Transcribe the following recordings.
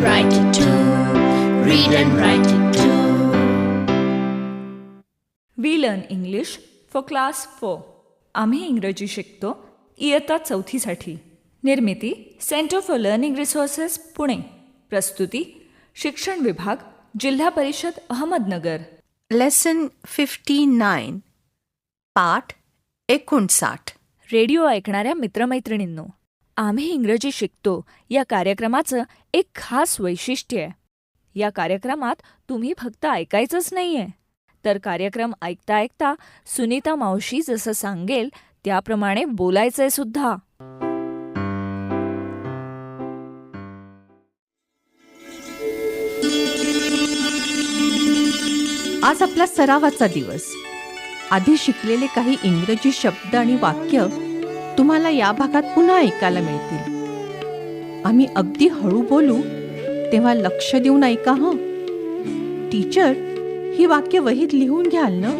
And write it too. Read and write it too. We learn English for class four आम्ही इंग्रजी शिकतो इयत्ता चौथीसाठी. निर्मिती centre for learning resources Pune. प्रस्तुती शिक्षण विभाग जिल्हा परिषद अहमदनगर. लेसन फिफ्टी नाईन पाठ एकोणसाठ. रेडिओ ऐकणाऱ्या मित्रमैत्रिणींनो आम्ही इंग्रजी शिकतो. या कार्यक्रमाचं एक खास वैशिष्ट्य आहे. या कार्यक्रमात तुम्ही फक्त ऐकायचंच नाहीये. तर कार्यक्रम ऐकता ऐकता सुनीता मावशी जसं सांगेल त्याप्रमाणे बोलायचंय सुद्धा. आज आपला सरावाचा दिवस. आधी शिकलेले काही इंग्रजी शब्द आणि वाक्य तुम्हाला या भागात पुन्हा ऐकायला मिळतील. आम्ही अगदी हळू बोलू तेव्हा लक्ष देऊन ऐका हं. टीचर ही वाक्य वहीत लिहून घ्याल ना?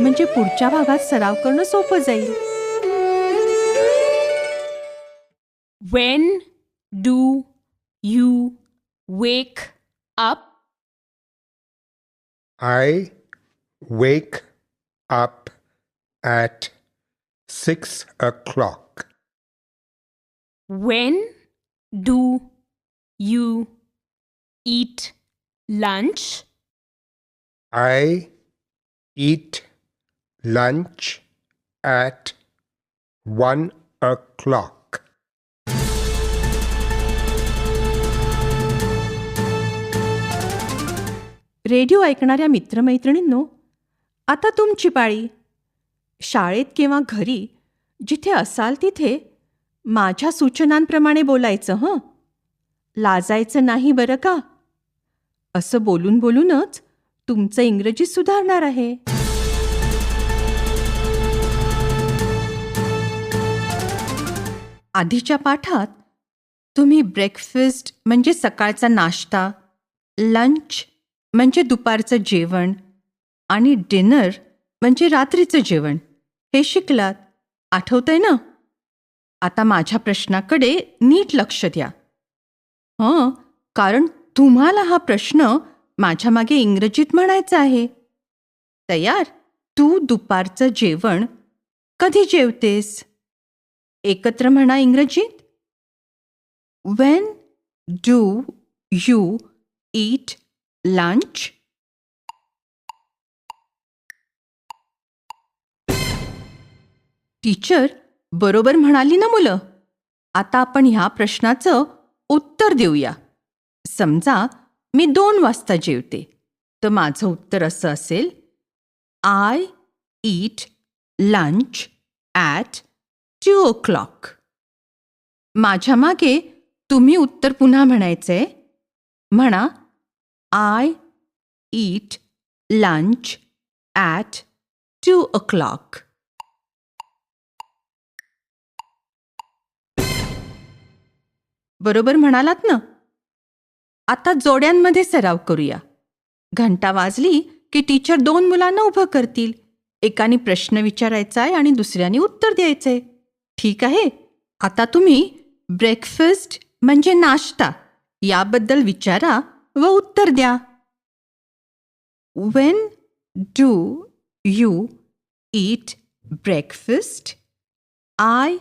म्हणजे पुढच्या भागात सराव करणं सोपं जाईल. When do you wake up? I wake up at six o'clock. When do you eat lunch? I eat lunch at one o'clock. Radio ऐकणाऱ्या मित्रमैत्रिणींनो आता तुमची पाळी शाळेत किंवा घरी जिथे असाल तिथे माझ्या सूचनांप्रमाणे बोलायचं हं? लाजायचं नाही बरं का? असं बोलून बोलूनच तुमचं इंग्रजी सुधारणार आहे. आधीच्या पाठात तुम्ही ब्रेकफास्ट म्हणजे सकाळचा नाश्ता लंच म्हणजे दुपारचं जेवण आणि डिनर म्हणजे रात्रीचं जेवण हे शिकलात. आठवतंय ना? आता माझ्या प्रश्नाकडे नीट लक्ष द्या. हं कारण तुम्हाला हा प्रश्न माझ्या मागे इंग्रजीत म्हणायचा आहे. तयार? तू दुपारचं जेवण कधी जेवतेस? एकत्र म्हणा इंग्रजीत. When do you eat lunch teacher बरोबर म्हणाली ना मुलं? आता आपण ह्या प्रश्नाचं उत्तर देऊया. समजा मी दोन वाजता जेवते. तर माझं उत्तर असं असेल I eat lunch at two o'clock माझ्या मागे तुम्ही उत्तर पुन्हा म्हणायचंय. म्हणा I eat lunch at two o'clock बरोबर म्हणालात ना? आता जोड्यांमध्ये सराव करूया. घंटा वाजली की टीचर दोन मुलांना उभं करतील. एकाने प्रश्न विचारायचा आहे आणि दुसऱ्याने उत्तर द्यायचंय. ठीक आहे आता तुम्ही ब्रेकफास्ट म्हणजे नाश्ता याबद्दल विचारा व उत्तर द्या. When do you eat breakfast I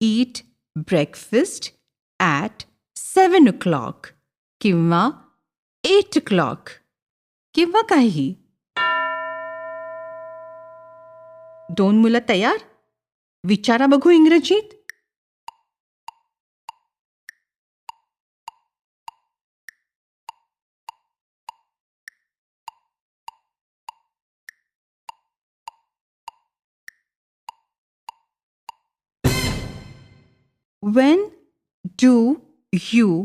eat breakfast at seven o'clock किंवा एट ओ क्लॉक किंवा काही. दोन मुलं तयार? विचारा बघू इंग्रजीत. When do you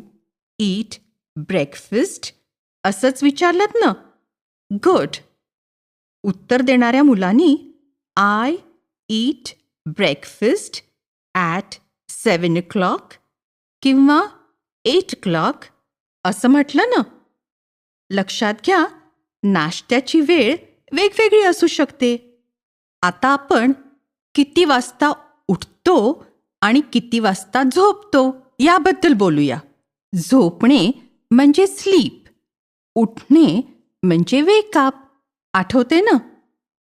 eat breakfast? असंच विचारलं ना. गुड. उत्तर देणाऱ्या मुलांनी I eat breakfast at seven o'clock किंवा एट क्लॉक असं म्हटलं ना. लक्षात घ्या नाश्त्याची वेळ वेगवेगळी असू शकते. आता आपण किती वाजता उठतो आणि किती वाजता झोपतो? याबद्दल बोलूया. झोपणे म्हणजे स्लीप उठणे म्हणजे वेकअप आठवते ना?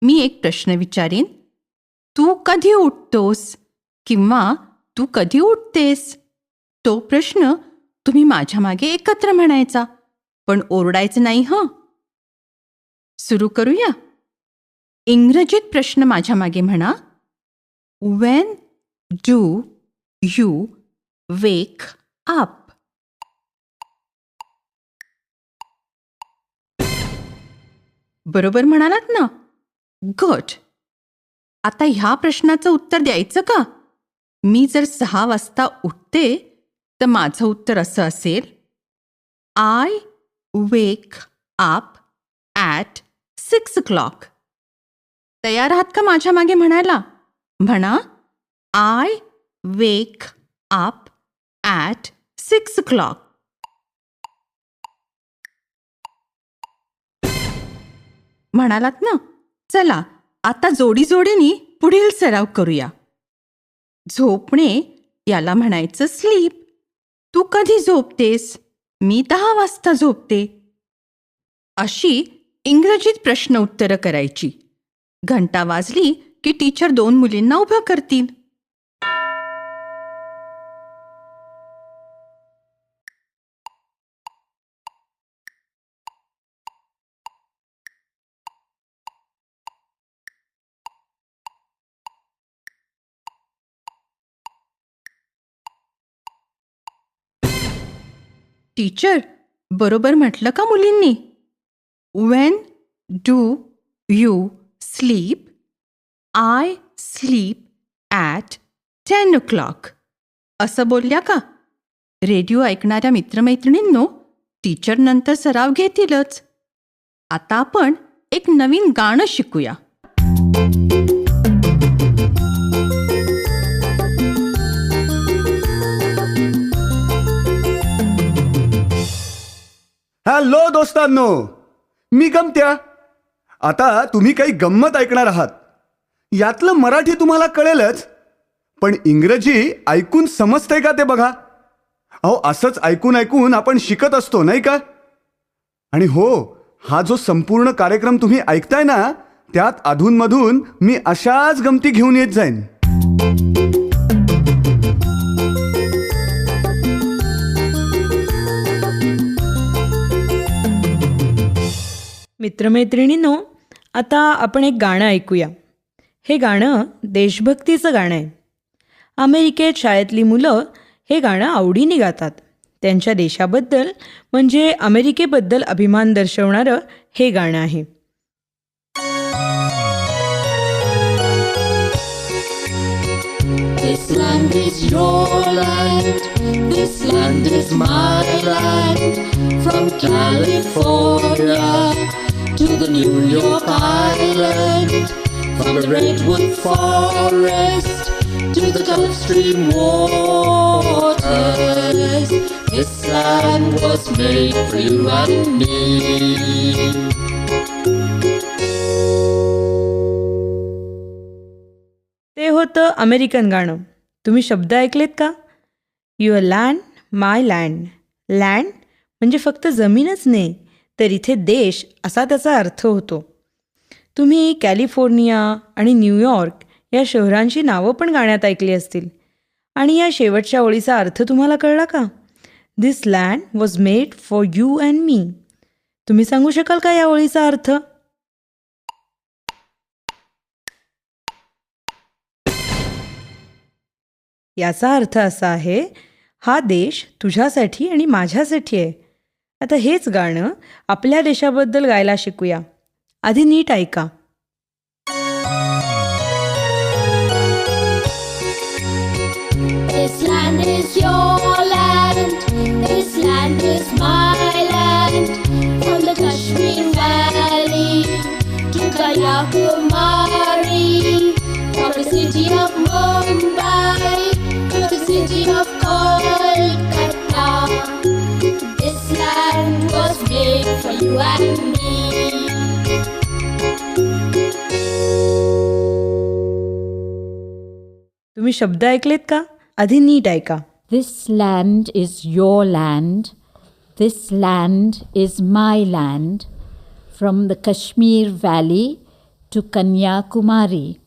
मी एक प्रश्न विचारीन. तू कधी उठतोस किंवा तू कधी उठतेस? तो प्रश्न तुम्ही माझ्या मागे एकत्र म्हणायचा पण ओरडायचं नाही हं? सुरू करूया? इंग्रजीत प्रश्न माझ्या मागे म्हणा. When do you wake up. बरोबर म्हणालात ना? गुड आता ह्या प्रश्नाचं उत्तर द्यायचं का? मी जर सहा वाजता उठते तर माझं उत्तर असं असेल I wake up at six clock तयार आहात का माझ्या मागे म्हणायला? म्हणा I wake up at six clock म्हणालात ना चला आता जोडी जोडीनी पुढील सराव करूया. झोपणे याला म्हणायचं स्लीप तू कधी झोपतेस? मी दहा वाजता झोपते. अशी इंग्रजीत प्रश्न उत्तरं करायची. घंटा वाजली की टीचर दोन मुलींना उभं करतील. टीचर बरोबर म्हटलं का मुलींनी? When do you sleep I sleep at ten o'clock असं बोलल्या का? रेडिओ ऐकणाऱ्या मित्रमैत्रिणींनो टीचर नंतर सराव घेतीलच. आता आपण एक नवीन गाणं शिकूया. हॅलो दोस्तांनो मी गमत्या. आता तुम्ही काही गंमत ऐकणार आहात. यातलं मराठी तुम्हाला कळेलच पण इंग्रजी ऐकून समजतंय का ते बघा? अहो असंच ऐकून ऐकून आपण शिकत असतो नाही का? आणि हो हा जो संपूर्ण कार्यक्रम तुम्ही ऐकताय ना त्यात अधूनमधून मी अशाच गमती घेऊन येत जाईन. मित्रमैत्रिणींनो आता आपण एक गाणं ऐकूया. हे गाणं देशभक्तीचं गाणं आहे. अमेरिकेत शाळेतली मुलं हे गाणं आवडीने गातात. त्यांच्या देशाबद्दल म्हणजे अमेरिकेबद्दल अभिमान दर्शवणारं हे गाणं आहे. This land is your land. This land is my land. From California. To the New York Island. From the Redwood Forest to the Gulf Stream waters. This land was made for you and me. ते होतं American गाणं तुम्ही शब्द ऐकलेत का your land my land land म्हणजे फक्त जमीनच नाही तर इथे देश असा त्याचा अर्थ होतो. तुम्ही कॅलिफोर्निया आणि न्यूयॉर्क या शहरांची नावं पण गाण्यात ऐकली असतील. आणि या शेवटच्या ओळीचा अर्थ तुम्हाला कळला का? This land was made for you and मी तुम्ही सांगू शकाल का या ओळीचा अर्थ? याचा अर्थ असा आहे हा देश तुझ्यासाठी आणि माझ्यासाठी आहे. आता हेच गाणं आपल्या देशाबद्दल गायला शिकूया. आधी नीट ऐका. Of made for you and me. तुम्ही शब्द ऐकलेत का आधी नीट ऐका This land is your land. This land is my land from the Kashmir Valley to Kanyakumari,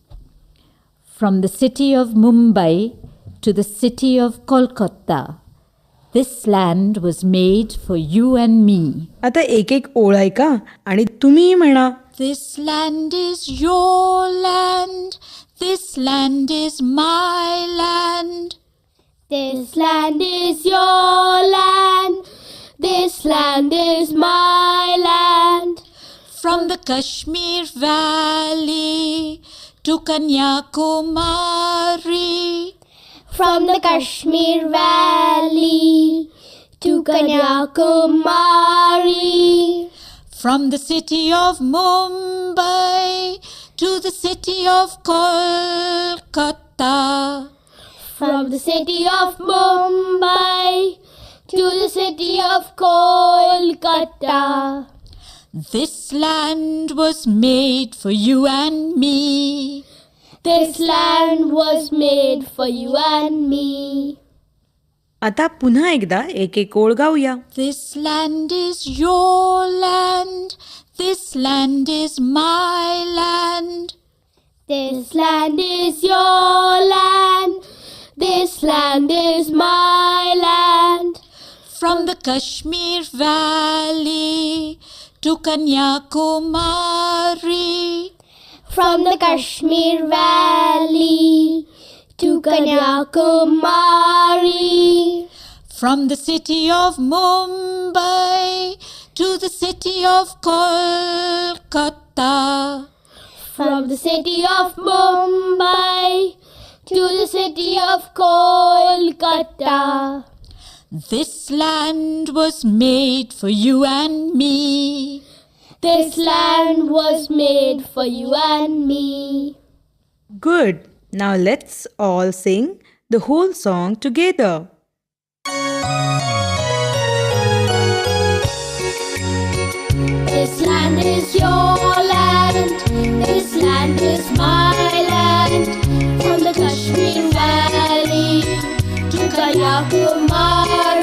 from the city of Mumbai to the city of Kolkata. This land was made for you and me. आता एक एक ओळ ऐका आणि तुम्ही म्हणा This land is your land, this land is my land. This land is your land. This land is my land. From the Kashmir Valley to Kanyakumari, From the Kashmir Valley to Kanyakumari. from the city of Mumbai to the city of Kolkata. From the city of Mumbai to the city of Kolkata. This land was made for you and me. This land was made for you and me. आता पुन्हा एकदा एक एक ओळ गाऊया This land is your land, this land is my land. This land is your land. This land is my land. From the Kashmir Valley to Kanyakumari, From the Kashmir Valley to Kanyakumari. from the city of Mumbai to the city of Kolkata. From the city of Mumbai to the city of Kolkata. This land was made for you and me. This land was made for you and me. Good. Now let's all sing the whole song together. This land is your land, this land is my land. From the Kashmir Valley to Kanyakumari,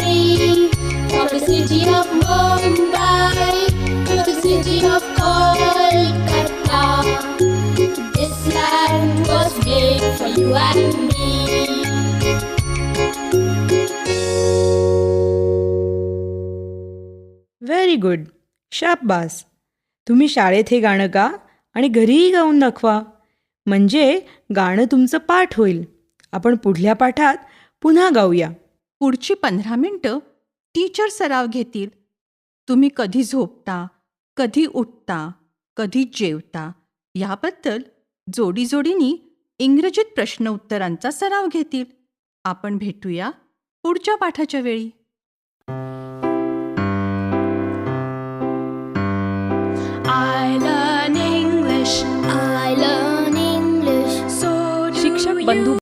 from the city of Mumbai. City of Kolkata. This land was made for you and me. Very good शाबास. तुम्ही शाळेत हे गाणं गा आणि घरीही गाऊन दाखवा. म्हणजे गाणं तुमचं पाठ होईल. आपण पुढल्या पाठात पुन्हा गाऊया. पुढची पंधरा मिनटं टीचर सराव घेतील. तुम्ही कधी झोपता? कधी उठता कधी जेवता याबद्दल जोडीजोडीनी इंग्रजीत प्रश्न उत्तरांचा सराव घेतील. आपण भेटूया पुढच्या पाठाच्या वेळी. शिक्षक. बंधू